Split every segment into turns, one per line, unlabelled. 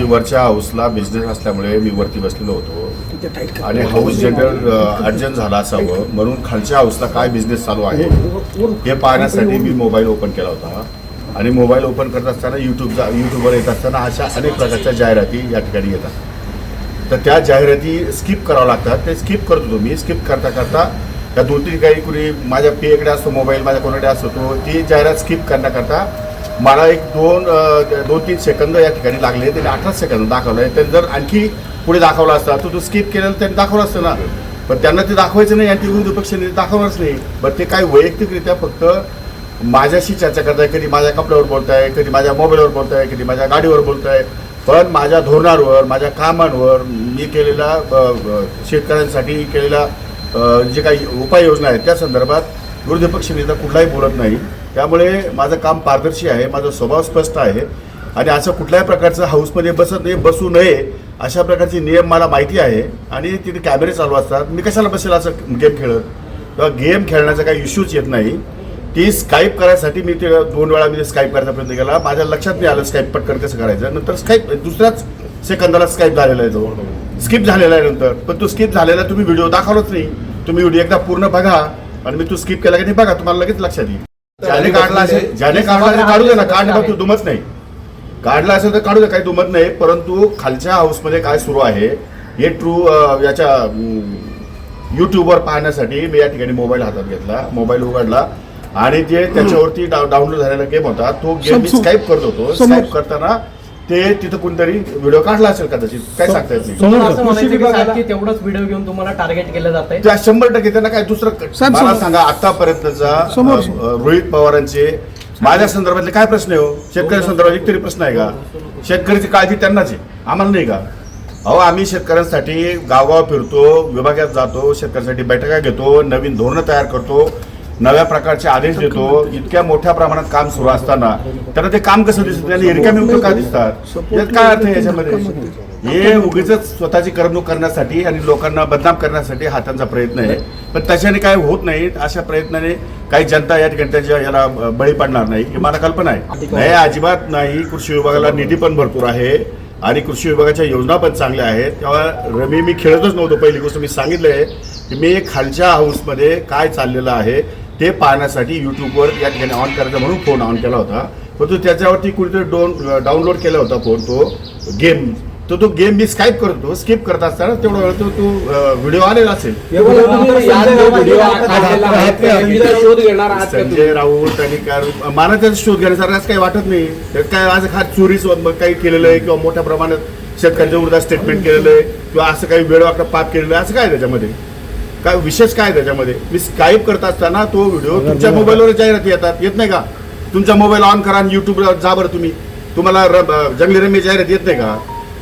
की वरच्या हाऊसला बिझनेस असल्यामुळे मी वरती बसलेलो होतो. आणि हाऊस जनरल अर्जंट झाला असावं. म्हणून खालच्या हाऊसला काय बिझनेस चालू आहे हे पाहण्यासाठी मी मोबाईल ओपन केला होता. आणि मोबाईल ओपन करत असताना यूट्यूबचा यूट्यूबवर येत असताना अशा अनेक प्रकारच्या जाहिराती या ठिकाणी येतात. तर त्या जाहिराती स्किप कराव्या लागतात. ते स्किप करत होतो मी. स्किप करता करता त्या दोन तीन काही कुणी माझ्या पेकडे असतो मोबाईल माझ्या कोणाकडे असतो तो ती जाहिरात स्किप करण्याकरता मला एक दोन दोन तीन सेकंद या ठिकाणी लागले त्यांनी अठरा सेकंद दाखवलं आहे त्यांनी जर आणखी पुढे दाखवला असता तर तो स्किप केलेला त्यांनी दाखवलं असतं ना. पण त्यांना ते दाखवायचं नाही. आणि ती विरोधी पक्षाने दाखवणारच नाही. बरं ते काय वैयक्तिकरित्या फक्त माझ्याशी चर्चा करताय कधी माझ्या कपड्यावर बोलताय कधी माझ्या मोबाईलवर बोलताय कधी माझ्या गाडीवर बोलताय. पण माझ्या धोरणांवर माझ्या कामांवर मी केलेला शेतकऱ्यांसाठी केलेल्या जे काही उपाययोजना आहेत त्या संदर्भात विरोधी पक्ष नेता कुठलाही बोलत नाही. त्यामुळे माझं काम पारदर्शी आहे माझा स्वभाव स्पष्ट आहे. आणि असं कुठल्याही प्रकारचं हाऊसमध्ये बसत नाही बसू नये अशा प्रकारचे नियम मला माहिती आहे. आणि तिथे कॅमेरे चालू असतात. मी कशाला बसेल असं गेम खेळत? किंवा गेम खेळण्याचा काही इश्यूच येत नाही. ती स्काईप करायसाठी मी ते दोन वेळा मी स्काईप करायचा प्रयत्न केला. माझ्या लक्षात नाही आलं स्काईप पटकन कसं करायचं. नंतर स्काईप दुसऱ्याच सेकंदाला स्काईप झालेला आहे तो. स्किप झालेला आहे नंतर. पण तो स्किप झालेला तुम्ही व्हिडिओ दाखवलाच नाही. तुम्ही व्हिडिओ एकदा पूर्ण बघा. आणि मी तो स्किप केला की नाही बघा तुम्हाला लगेच लक्षात येईल. ज्याने काढला असेल ज्याने काढला काढू दे ना काढणं तू दुमत नाही. काढला असेल तर काढू दे काही दुमत नाही. परंतु खालच्या हाऊसमध्ये काय सुरू आहे हे ट्रू याच्या युट्यूबवर पाहण्यासाठी मी या ठिकाणी मोबाईल हातात घेतला मोबाईल उघडला. आणि जे त्याच्यावरती डाउनलोड झालेला गेम होता. तो गेम मी स्काईप करत होतो. स्काईप करताना ते तिथं कोणतरी व्हिडिओ काढला असेल कदाचित. काय सांगता येत नाही.
समोर-
असं म्हणायचं की सारखी तेवढाच व्हिडिओ घेऊन तुम्हाला टार्गेट केलं जात आहे
त्या शंभर टक्के त्यांना काय दुसरं मला. सांगा आतापर्यंतचा रोहित पवारांचे माझ्या संदर्भातले काय प्रश्न आहे हो? शेतकरी संदर्भात एक तरी प्रश्न आहे का? शेतकऱ्याची काळजी त्यांनाच आहे. आम्हाला नाही का? अहो आम्ही शेतकऱ्यांसाठी गावगाव फिरतो विभागात जातो शेतकऱ्यांसाठी बैठका घेतो नवीन धोरणं तयार करतो. नव्या प्रकारचे आदेश देतो इतक्या मोठ्या प्रमाणात काम सुरू असताना त्यांना ते काम कसं दिसतं? त्यांना रिकामी का दिसतात? यात काय अर्थ आहे याच्यामध्ये? हे उगीच स्वतःची करमणूक करण्यासाठी आणि लोकांना बदनाम करण्यासाठी हा त्यांचा प्रयत्न आहे. पण तशाने काय होत नाही अशा प्रयत्नाने काही जनता या ठिकाणी त्याच्या याला बळी पडणार नाही ही मला कल्पना आहे. नाही अजिबात नाही. कृषी विभागाला निधी पण भरपूर आहे आणि कृषी विभागाच्या योजना पण चांगल्या आहेत. तेव्हा रमी मी खेळतच नव्हतो. पहिली गोष्ट मी सांगितलंय की मी खालच्या हाऊसमध्ये काय चाललेलं आहे ते पाहण्यासाठी युट्यूबवर या ठिकाणी ऑन करायचा म्हणून फोन ऑन केला होता. परंतु त्याच्यावरती कुणीतरी डोन डाउनलोड केला होता फोन तो गेम तो तो गेम मी स्काईप करतो स्किप करत असताना तेवढा वेळ तो तो व्हिडिओ आलेला असेल? संजय राऊत आणि काय- मला त्याचा शोध घेण्यासारखं असं काही वाटत नाही. त्यात काय आज हा चोरी काही केलेलं आहे किंवा मोठ्या प्रमाणात शेतकऱ्यांच्या विरोधात स्टेटमेंट केलेलं आहे किंवा असं काही वेळवाकडं पाप केलेलं आहे असं काय त्याच्यामध्ये? काय विशेष काय त्याच्यामध्ये? मी स्काईप करत असताना तो व्हिडिओ तुमच्या मोबाईलवर जाहिराती येतात. येत नाही का? तुमचा मोबाईल ऑन करा आणि युट्यूबला जा बरं तुम्ही. तुम्हाला जंगली रम्य जाहिरात येत नाही का?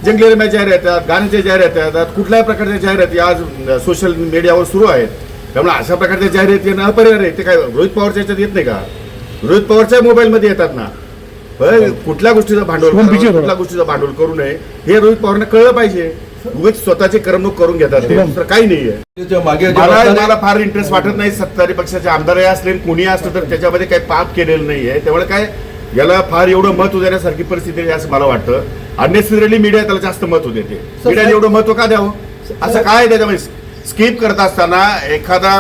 जंगली रम्य जाहिरात येतात गाण्याच्या जाहिराती येतात कुठल्याही प्रकारच्या जाहिराती आज सोशल मीडियावर सुरू आहेत. त्यामुळे अशा प्रकारच्या जाहिराती येणं अपरिहार्य आहे. ते काय रोहित पवारच्या याच्यात येत नाही का? रोहित पवारच्या मोबाईलमध्ये येतात ना. कुठल्या गोष्टीचं भांडवल कुठल्या गोष्टीचं भांडवल करू नये हे रोहित पवारांना कळलं पाहिजे. उगीच स्वतःची करमणूक करून घेतात ते. दुसरं काही नाहीये. मला मला फार इंटरेस्ट वाटत नाही. सत्तारी पक्षाचे आमदारही असले कुणी असलं तर त्याच्यामध्ये काही पाप केलेलं नाहीये. त्यामुळे काय याला फार एवढं महत्त्व देण्यासारखी परिस्थिती आहे असं मला वाटतं. अननेसेसरली मीडिया त्याला जास्त महत्त्व देते. मीडियाने एवढं महत्त्व का द्यावं? असं काय आहे त्याच्यामध्ये? स्किप करत असताना एखादा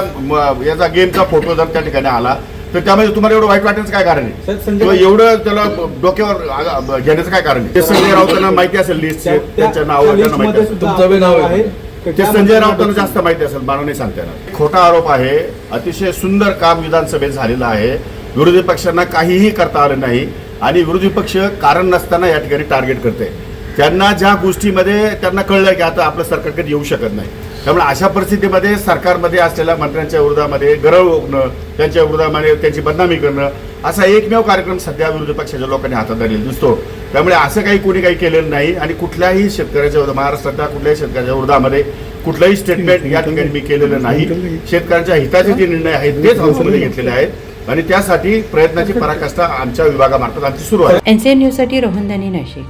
याचा गेमचा फोटो जर त्या ठिकाणी आला तर त्यामध्ये तुम्हाला एवढं वाईट वाटण्याचं काय कारण आहे? किंवा एवढं त्याला डोक्यावर आ- घेण्याचं काय कारण आहे? ते संजय राऊतांना माहिती असेल लिस्ट त्यांच्या नावावर त्यांना माहिती असेल.
तुमचं बी नाव आहे.
ते संजय राऊतांना जास्त माहिती असेल मला नाही सांगता येणार. खोटा आरोप आहे अतिशय सुंदर काम विधानसभेत झालेलं आहे. विरोधी पक्षांना काहीही करता आलं नाही आणि विरोधी पक्ष कारण नसताना या ठिकाणी टार्गेट करते त्यांना ज्या गोष्टीमध्ये त्यांना कळलं की आता आपलं सरकार कधी येऊ शकत नाही. त्यामुळे अशा परिस्थितीमध्ये सरकारमध्ये असलेल्या मंत्र्यांच्या विरोधामध्ये गरळ ओकणं त्यांच्या विरोधामध्ये त्यांची बदनामी करणं असा एकमेव कार्यक्रम सध्या विरोधी पक्षाच्या लोकांनी हातात धरलेला दिसतो. त्यामुळे असं काही कोणी काही केलेलं नाही आणि कुठल्याही शेतकऱ्याच्या विरोधात महाराष्ट्रातल्या कुठल्याही शेतकऱ्याच्या विरोधामध्ये कुठलंही स्टेटमेंट या ठिकाणी मी केलेलं नाही. शेतकऱ्यांच्या हिताचे जे निर्णय आहेत तेच हाऊसमध्ये घेतलेले आहेत आणि त्यासाठी प्रयत्नाची पराकाष्ठा आमच्या विभागामार्फत आमची सुरू आहे.
एनसीएन न्यूजसाठी रोहन दानी नाशिक.